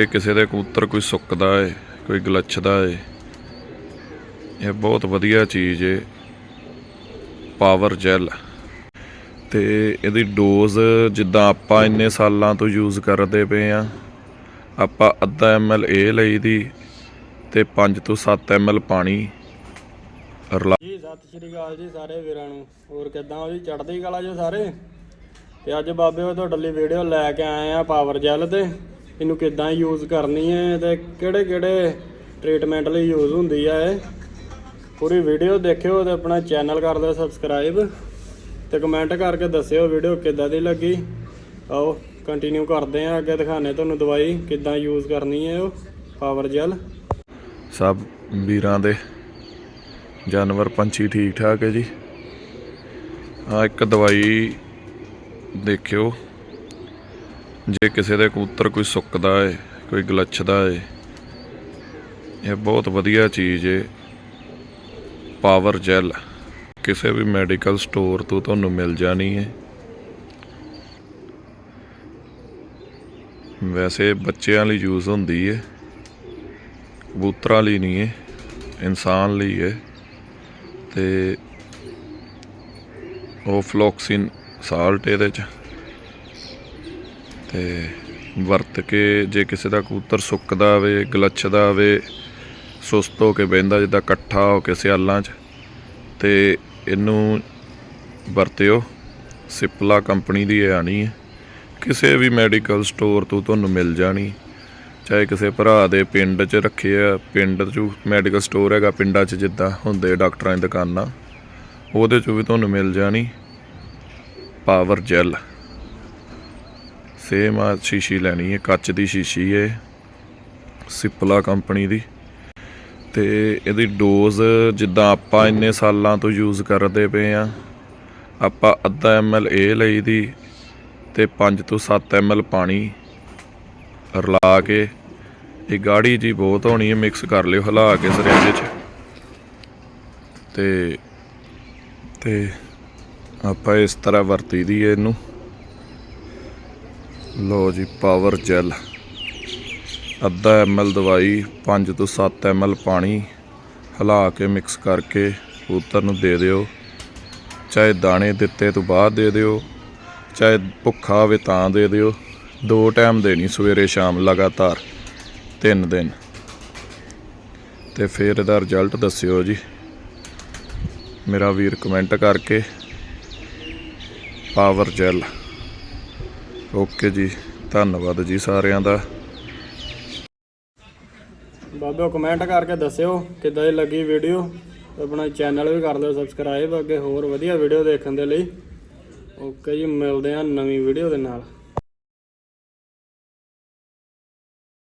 ਜੇ ਕਿਸੇ ਦੇ ਕਬੂਤਰ ਕੋਈ ਸੁੱਕਦਾ ਏ, ਕੋਈ ਗਲੱਛਦਾ ਏ। ਇਹ ਬਹੁਤ ਵਧੀਆ ਚੀਜ਼ ਏ। Power gel. ਤੇ ਇਹਦੀ ਡੋਜ਼ ਜਿੱਦਾਂ ਆਪਾਂ ਇੰਨੇ ਸਾਲਾਂ ਤੋਂ ਯੂਜ਼ ਕਰਦੇ ਪਏ ਆ, ਆਪਾਂ ਅੱਧਾ ml ਇਹ ਲਈ ਦੀ ਤੇ 5 ਤੋਂ 7 ml ਪਾਣੀ ਜੀ, ਸਤਿ ਸ਼੍ਰੀ ਅਕਾਲ ਜੀ ਸਾਰੇ ਵੀਰਾਂ ਨੂੰ। ਹੋਰ ਕਿੱਦਾਂ ਹੋ ਜੀ? ਚੜ੍ਹਦੀ ਕਲਾ ਜੋ ਸਾਰੇ? ਤੇ ਅੱਜ ਬਾਬੇ ਉਹ ਤੁਹਾਡੇ ਲਈ ਵੀਡੀਓ ਲੈ ਕੇ ਆਏ ਆ ਪਾਵਰ ਜੈਲ ਤੇ। ਇਹਨੂੰ ਕਿੱਦਾਂ ਯੂਜ਼ ਕਰਨੀ ਹੈ ਤੇ ਕਿਹੜੇ ਕਿਹੜੇ ਟ੍ਰੀਟਮੈਂਟ ਲਈ ਯੂਜ਼ ਹੁੰਦੀ ਹੈ ਇਹ। ਪੂਰੀ ਵੀਡੀਓ ਦੇਖਿਓ ਤੇ ਆਪਣਾ ਚੈਨਲ ਕਰ ਦਿਓ ਸਬਸਕ੍ਰਾਈਬ ਤੇ ਕਮੈਂਟ ਕਰਕੇ ਦੱਸਿਓ ਵੀਡੀਓ ਕਿੱਦਾਂ ਦੀ ਲੱਗੀ। ਆਓ ਕੰਟੀਨਿਊ ਕਰਦੇ ਆ ਅੱਗੇ ਦਿਖਾਣੇ ਤੁਹਾਨੂੰ ਦਵਾਈ ਕਿੱਦਾਂ ਯੂਜ਼ ਕਰਨੀ ਹੈ ਉਹ ਪਾਵਰ ਜੈਲ ਸਭ ਵੀਰਾਂ ਦੇ ਜਾਨਵਰ, ਪੰਛੀ ਠੀਕ ਠਾਕ ਹੈ ਜੀ। ਆ ਇੱਕ ਦਵਾਈ ਦੇਖਿਓ। ਜੇ ਕਿਸੇ ਦੇ ਕਬੂਤਰ ਕੋਈ ਸੁੱਕਦਾ ਏ, ਕੋਈ ਗਲੱਛਦਾ ਏ, ਇਹ ਬਹੁਤ ਵਧੀਆ ਚੀਜ਼ ਏ। Power gel. ਕਿਸੇ ਵੀ ਮੈਡੀਕਲ ਸਟੋਰ ਤੋਂ ਤੁਹਾਨੂੰ ਮਿਲ ਜਾਣੀ ਏ। ਵੈਸੇ ਬੱਚਿਆਂ ਲਈ ਯੂਜ਼ ਹੁੰਦੀ ਏ। ਕਬੂਤਰਾਂ ਲਈ ਨਹੀਂ ਏ, ਇਨਸਾਨ ਲਈ ਏ। ਤੇ ਉਹ ਫਲੋਕਸਿਨ ਸਾਲਟ ਇਹਦੇ ਚ। ਤੇ ਵਰਤ ਕੇ ਜੇ ਕਿਸੇ ਦਾ ਕਬੂਤਰ ਸੁੱਕਦਾ ਹੋਵੇ, ਗਲੱਛਦਾ ਹੋਵੇ, ਸੁਸਤ ਹੋ ਕੇ ਬਹਿੰਦਾ ਜਿੱਦਾਂ ਇਕੱਠਾ ਹੋ ਕੇ ਸਿਆਲਾਂ 'ਚ, ਤੇ ਇਹਨੂੰ ਵਰਤਿਓ। ਸਿਪਲਾ ਕੰਪਨੀ ਦੀ ਇਹ ਆਣੀ ਹੈ। ਕਿਸੇ ਵੀ ਮੈਡੀਕਲ ਸਟੋਰ ਤੋਂ ਤੁਹਾਨੂੰ ਮਿਲ ਜਾਣੀ। ਚਾਹੇ ਕਿਸੇ ਭਰਾ ਦੇ ਪਿੰਡ 'ਚ ਰੱਖੇ ਆ, ਪਿੰਡ 'ਚ ਮੈਡੀਕਲ ਸਟੋਰ ਹੈਗਾ, ਪਿੰਡਾਂ 'ਚ ਜਿੱਦਾਂ ਹੁੰਦੇ ਡਾਕਟਰਾਂ ਦੀ ਦੁਕਾਨਾਂ, ਉਹਦੇ 'ਚੋਂ ਵੀ ਤੁਹਾਨੂੰ ਮਿਲ ਜਾਣੀ। Power gel. ਸੇਮ ਆ, ਸ਼ੀਸ਼ੀ ਲੈਣੀ ਹੈ ਕੱਚ ਦੀ ਸ਼ੀਸ਼ੀ ਹੈ ਸਿਪਲਾ ਕੰਪਨੀ ਦੀ। ਤੇ ਇਹਦੀ ਡੋਜ਼ ਜਿੱਦਾਂ ਆਪਾਂ ਇੰਨੇ ਸਾਲਾਂ ਤੋਂ ਯੂਜ਼ ਕਰਦੇ ਪਏ ਆ, ਆਪਾਂ ਅੱਧਾ ml ਇਹ ਲਈ ਦੀ ਤੇ 5 ਤੋਂ 7 ml ਪਾਣੀ ਰਲਾ ਕੇ, ਇਹ ਗਾੜੀ ਜੀ ਬਹੁਤ ਹੋਣੀ ਹੈ ਮਿਕਸ ਕਰ ਲਿਓ, ਹਿਲਾ ਕੇ ਸਰਿੰਜ 'ਚ। ਤੇ ਤੇ ਆਪਾਂ ਇਸ ਤਰ੍ਹਾਂ ਵਰਤੀ ਦੀ ਹੈ ਇਹਨੂੰ। ਲੋ ਜੀ ਪਾਵਰ ਜੈਲ ਅੱਧਾ ml ਦਵਾਈ 5 ਤੋਂ 7 ml ਪਾਣੀ, ਹਿਲਾ ਕੇ ਮਿਕਸ ਕਰਕੇ ਕਬੂਤਰ ਨੂੰ ਦੇ ਦਿਓ। ਚਾਹੇ ਦਾਣੇ ਦਿੱਤੇ ਤੋਂ ਬਾਅਦ ਦੇ ਦਿਓ, ਚਾਹੇ ਭੁੱਖਾ ਹੋਵੇ ਤਾਂ ਦੇ ਦਿਓ। ਦੋ ਟਾਈਮ ਦੇਣੀ ਸਵੇਰੇ ਸ਼ਾਮ ਲਗਾਤਾਰ, ਤਿੰਨ ਦਿਨ। ਤੇ ਫਿਰ ਇਹਦਾ ਰਿਜ਼ਲਟ ਦੱਸਿਓ ਜੀ। ਮੇਰਾ ਵੀਰ ਕਮੈਂਟ ਕਰਕੇ। ਪਾਵਰ ਜੈਲ ਓਕੇ ਜੀ, ਧੰਨਵਾਦ ਜੀ ਸਾਰਿਆਂ ਦਾ। ਬਾਬਿਓ ਕਮੈਂਟ ਕਰਕੇ ਦੱਸਿਓ ਕਿੱਦਾਂ ਦੀ ਲੱਗੀ ਵੀਡੀਓ ਆਪਣਾ ਚੈਨਲ ਵੀ ਕਰ ਲਿਓ ਸਬਸਕ੍ਰਾਈਬ ਅੱਗੇ, ਹੋਰ ਵਧੀਆ ਵੀਡੀਓ ਦੇਖਣ ਦੇ ਲਈ। ਓਕੇ ਜੀ, ਮਿਲਦੇ ਆ ਨਵੀਂ ਵੀਡੀਓ ਦੇ ਨਾਲ।